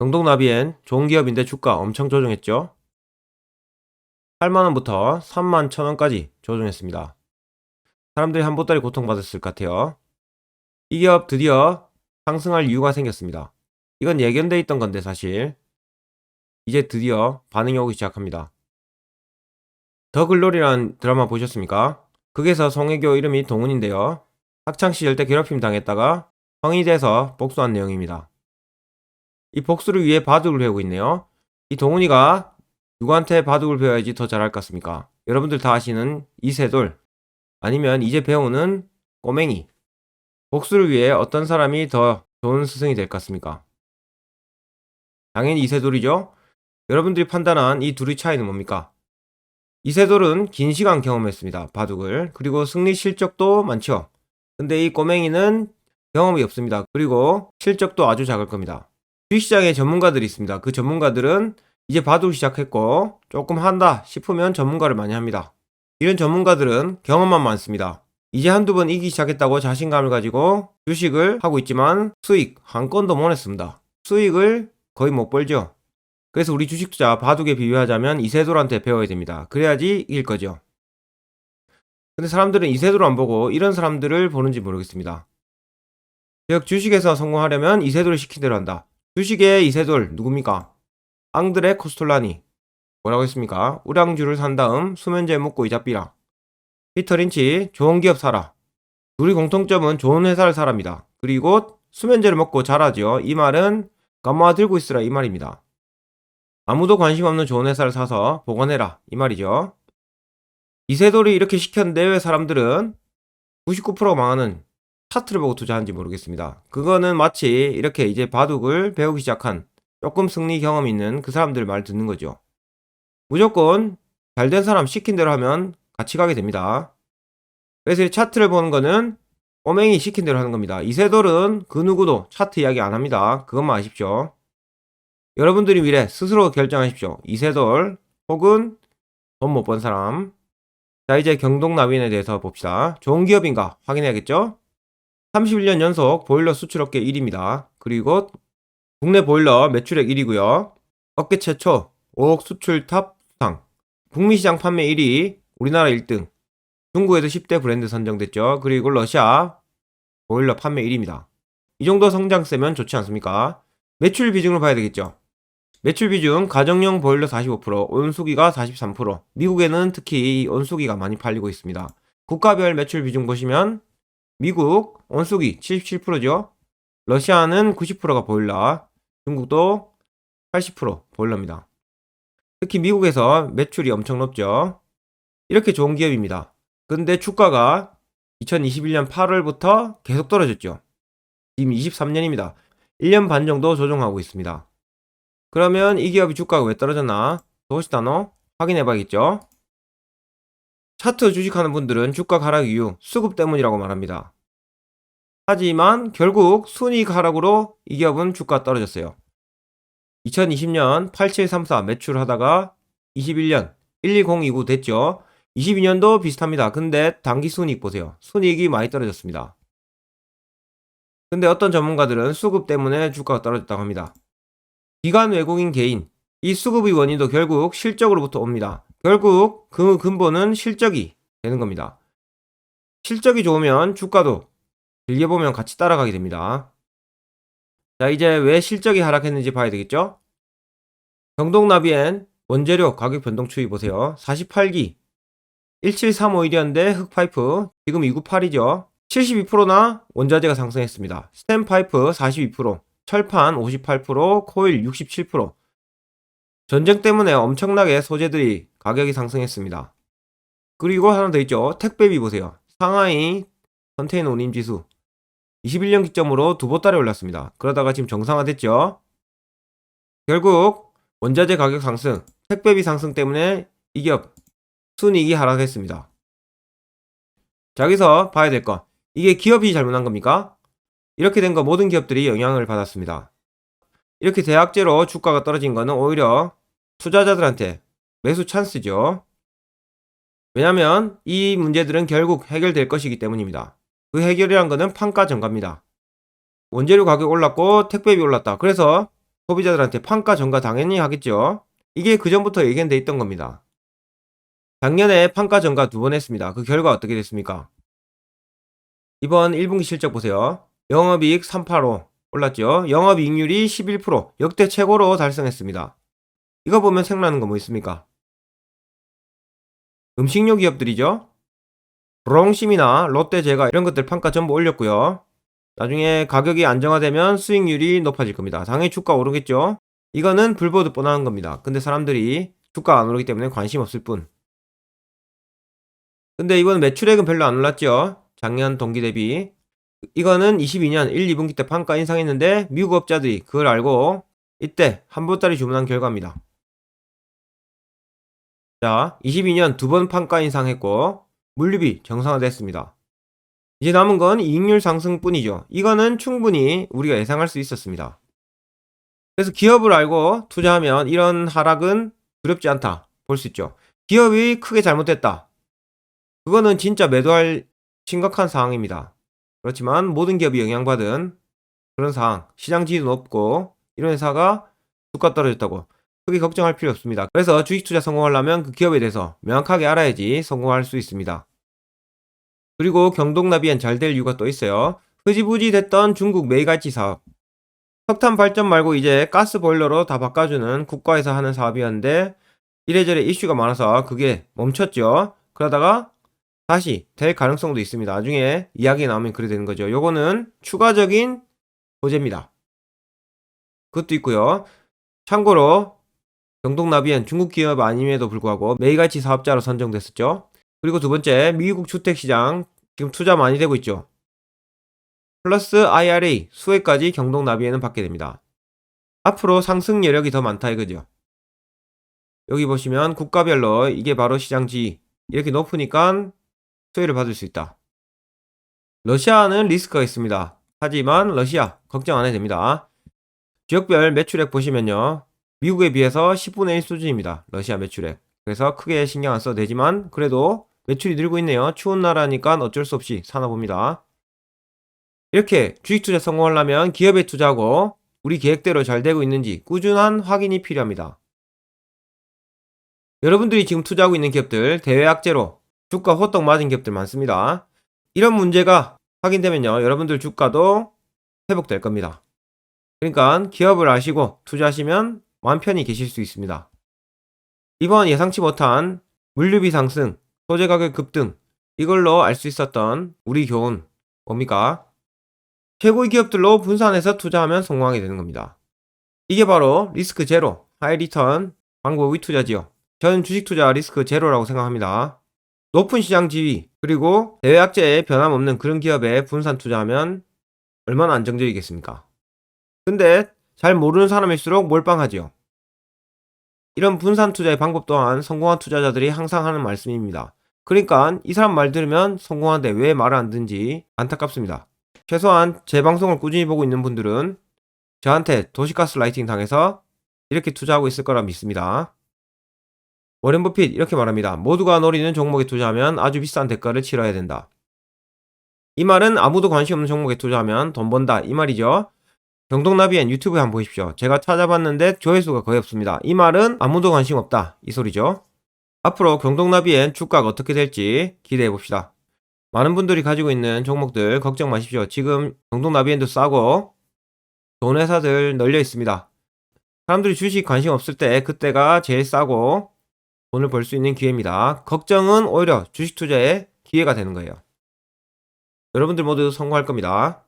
경동나비엔 좋은 기업인데 주가 엄청 조정했죠. 8만원부터 3만 1천원까지 조정했습니다. 사람들이 한 보따리 고통받았을 것 같아요. 이 기업 드디어 상승할 이유가 생겼습니다. 이건 예견돼 있던 건데 사실 이제 드디어 반응이 오기 시작합니다. 더 글로리란 드라마 보셨습니까? 극에서 송혜교 이름이 동훈인데요. 학창시절 때 괴롭힘 당했다가 성인이 돼서 복수한 내용입니다. 이 복수를 위해 바둑을 배우고 있네요. 이 동훈이가 누구한테 바둑을 배워야지 더 잘할 것 같습니까? 여러분들 다 아시는 이세돌 아니면 이제 배우는 꼬맹이 복수를 위해 어떤 사람이 더 좋은 스승이 될 것 같습니까? 당연히 이세돌이죠. 여러분들이 판단한 이 둘의 차이는 뭡니까? 이세돌은 긴 시간 경험했습니다. 바둑을. 그리고 승리 실적도 많죠. 근데 이 꼬맹이는 경험이 없습니다. 그리고 실적도 아주 작을 겁니다. 주식시장에 전문가들이 있습니다. 그 전문가들은 이제 바둑 시작했고 조금 한다 싶으면 전문가를 많이 합니다. 이런 전문가들은 경험만 많습니다. 이제 한두 번 이기 시작했다고 자신감을 가지고 주식을 하고 있지만 수익 한 건도 못 냈습니다. 수익을 거의 못 벌죠. 그래서 우리 주식 투자 바둑에 비유하자면 이세돌한테 배워야 됩니다. 그래야지 이길 거죠. 근데 사람들은 이세돌 안 보고 이런 사람들을 보는지 모르겠습니다. 즉 주식에서 성공하려면 이세돌을 시킨 대로 한다. 주식의 이세돌 누굽니까? 앙드레 코스톨라니 뭐라고 했습니까? 우량주를 산 다음 수면제 먹고 이자 삐라. 피터 린치 좋은 기업 사라. 둘이 공통점은 좋은 회사를 사랍니다. 그리고 수면제를 먹고 자라죠. 이 말은 감마 들고 있으라 이 말입니다. 아무도 관심 없는 좋은 회사를 사서 보관해라 이 말이죠. 이세돌이 이렇게 시켰는데 왜 사람들은 99%가 망하는 차트를 보고 투자하는지 모르겠습니다. 그거는 마치 이렇게 이제 바둑을 배우기 시작한 조금 승리 경험 있는 그 사람들 말 듣는 거죠. 무조건 잘 된 사람 시킨 대로 하면 같이 가게 됩니다. 그래서 이 차트를 보는 거는 꼬맹이 시킨 대로 하는 겁니다. 이세돌은 그 누구도 차트 이야기 안 합니다. 그것만 아십시오. 여러분들이 미래 스스로 결정하십시오. 이세돌 혹은 돈 못 번 사람. 자 이제 경동나비인에 대해서 봅시다. 좋은 기업인가 확인해야겠죠? 31년 연속 보일러 수출업계 1위입니다. 그리고 국내 보일러 매출액 1위고요. 업계 최초 5억 수출 탑 수상. 북미 시장 판매 1위, 우리나라 1등. 중국에도 10대 브랜드 선정됐죠. 그리고 러시아 보일러 판매 1위입니다. 이 정도 성장세면 좋지 않습니까? 매출 비중을 봐야 되겠죠. 매출 비중 가정용 보일러 45%, 온수기가 43%. 미국에는 특히 이 온수기가 많이 팔리고 있습니다. 국가별 매출 비중 보시면 미국 온수기 77%죠. 러시아는 90%가 보일러, 중국도 80% 보일러입니다. 특히 미국에서 매출이 엄청 높죠. 이렇게 좋은 기업입니다. 근데 주가가 2021년 8월부터 계속 떨어졌죠. 지금 23년입니다. 1년 반 정도 조정하고 있습니다. 그러면 이 기업이 주가가 왜 떨어졌나? 도시 단어 확인해 봐야겠죠. 차트 주식하는 분들은 주가 하락 이유 수급 때문이라고 말합니다. 하지만 결국 순이익 하락으로 이 기업은 주가 떨어졌어요. 2020년 8734 매출하다가 21년 12029 됐죠. 22년도 비슷합니다. 근데 단기 순이익 보세요. 순이익이 많이 떨어졌습니다. 근데 어떤 전문가들은 수급 때문에 주가가 떨어졌다고 합니다. 기관 외국인 개인 이 수급의 원인도 결국 실적으로부터 옵니다. 결국 그 근본은 실적이 되는 겁니다. 실적이 좋으면 주가도 길게 보면 같이 따라가게 됩니다. 자, 이제 왜 실적이 하락했는지 봐야 되겠죠? 경동나비엔 원재료 가격 변동 추이 보세요. 48기 1735일이었는데 흑파이프 지금 298이죠. 72%나 원자재가 상승했습니다. 스템파이프 42%, 철판 58%, 코일 67%. 전쟁 때문에 엄청나게 소재들이 가격이 상승했습니다. 그리고 하나 더 있죠. 택배비 보세요. 상하이 컨테이너 운임 지수 21년 기점으로 두 보따리 올랐습니다. 그러다가 지금 정상화됐죠. 결국 원자재 가격 상승, 택배비 상승 때문에 이 기업 순이익이 하락했습니다. 자, 여기서 봐야 될 거. 이게 기업이 잘못한 겁니까? 이렇게 된 거 모든 기업들이 영향을 받았습니다. 이렇게 대학제로 주가가 떨어진 거는 오히려 투자자들한테 매수 찬스죠. 왜냐면 이 문제들은 결국 해결될 것이기 때문입니다. 그 해결이란 거는 판가 증가입니다. 원재료 가격 올랐고 택배비 올랐다. 그래서 소비자들한테 판가 전가 당연히 하겠죠. 이게 그전부터 예견돼 있던 겁니다. 작년에 판가 전가 두 번 했습니다. 그 결과 어떻게 됐습니까? 이번 1분기 실적 보세요. 영업이익 385 올랐죠. 영업이익률이 11% 역대 최고로 달성했습니다. 이거 보면 생각나는 거 뭐 있습니까? 음식료 기업들이죠. 브롱심이나 롯데제과 이런 것들 판가 전부 올렸고요. 나중에 가격이 안정화되면 수익률이 높아질 겁니다. 당연히 주가 오르겠죠. 이거는 불보듯 뻔한 겁니다. 근데 사람들이 주가 안 오르기 때문에 관심 없을 뿐. 근데 이번 매출액은 별로 안 올랐죠. 작년 동기 대비. 이거는 22년 1, 2분기 때 판가 인상했는데 미국 업자들이 그걸 알고 이때 한 보따리 주문한 결과입니다. 자, 22년 두 번 판가 인상했고 물류비 정상화됐습니다. 이제 남은 건 이익률 상승뿐이죠. 이거는 충분히 우리가 예상할 수 있었습니다. 그래서 기업을 알고 투자하면 이런 하락은 두렵지 않다 볼 수 있죠. 기업이 크게 잘못됐다. 그거는 진짜 매도할 심각한 상황입니다. 그렇지만 모든 기업이 영향받은 그런 상황, 시장 지위도 높고 이런 회사가 주가 떨어졌다고 크게 걱정할 필요 없습니다. 그래서 주식 투자 성공하려면 그 기업에 대해서 명확하게 알아야지 성공할 수 있습니다. 그리고 경동나비엔 잘 될 이유가 또 있어요. 흐지부지 됐던 중국 메이갈치 사업. 석탄 발전 말고 이제 가스 보일러로 다 바꿔주는 국가에서 하는 사업이었는데 이래저래 이슈가 많아서 그게 멈췄죠. 그러다가 다시 될 가능성도 있습니다. 나중에 이야기 나오면 그래 되는 거죠. 요거는 추가적인 호재입니다. 그것도 있고요. 참고로 경동나비엔 중국 기업 아님에도 불구하고 메이갈치 사업자로 선정됐었죠. 그리고 두 번째, 미국 주택시장 지금 투자 많이 되고 있죠. 플러스 IRA 수혜까지 경동나비에는 받게 됩니다. 앞으로 상승 여력이 더 많다 이거죠. 여기 보시면 국가별로 이게 바로 시장지 이렇게 높으니까 수혜를 받을 수 있다. 러시아는 리스크가 있습니다. 하지만 러시아 걱정 안 해도 됩니다. 지역별 매출액 보시면요. 미국에 비해서 10분의 1 수준입니다. 러시아 매출액. 그래서 크게 신경 안 써도 되지만 그래도 매출이 늘고 있네요. 추운 나라니까 어쩔 수 없이 사나 봅니다. 이렇게 주식 투자 성공하려면 기업에 투자하고 우리 계획대로 잘 되고 있는지 꾸준한 확인이 필요합니다. 여러분들이 지금 투자하고 있는 기업들 대외 악재로 주가 호떡 맞은 기업들 많습니다. 이런 문제가 확인되면요. 여러분들 주가도 회복될 겁니다. 그러니까 기업을 아시고 투자하시면 마음 편히 계실 수 있습니다. 이번 예상치 못한 물류비 상승, 소재 가격 급등 이걸로 알 수 있었던 우리 교훈 뭡니까? 최고의 기업들로 분산해서 투자하면 성공하게 되는 겁니다. 이게 바로 리스크 제로, 하이 리턴 방법의 투자지요. 저는 주식 투자 리스크 제로라고 생각합니다. 높은 시장 지위, 그리고 대외 악재에 변함없는 그런 기업에 분산 투자하면 얼마나 안정적이겠습니까? 근데 잘 모르는 사람일수록 몰빵하지요. 이런 분산 투자의 방법 또한 성공한 투자자들이 항상 하는 말씀입니다. 그러니까 이 사람 말 들으면 성공한데 왜 말을 안 듣는지 안타깝습니다. 최소한 제 방송을 꾸준히 보고 있는 분들은 저한테 도시가스 라이팅 당해서 이렇게 투자하고 있을 거라 믿습니다. 워렌 버핏 이렇게 말합니다. 모두가 노리는 종목에 투자하면 아주 비싼 대가를 치러야 된다. 이 말은 아무도 관심 없는 종목에 투자하면 돈 번다 이 말이죠. 경동나비엔 유튜브에 한번 보십시오. 제가 찾아봤는데 조회수가 거의 없습니다. 이 말은 아무도 관심 없다 이 소리죠. 앞으로 경동나비엔 주가가 어떻게 될지 기대해 봅시다. 많은 분들이 가지고 있는 종목들 걱정 마십시오. 지금 경동나비엔도 싸고 좋은 회사들 널려 있습니다. 사람들이 주식 관심 없을 때 그때가 제일 싸고 돈을 벌 수 있는 기회입니다. 걱정은 오히려 주식 투자의 기회가 되는 거예요. 여러분들 모두 성공할 겁니다. 끝!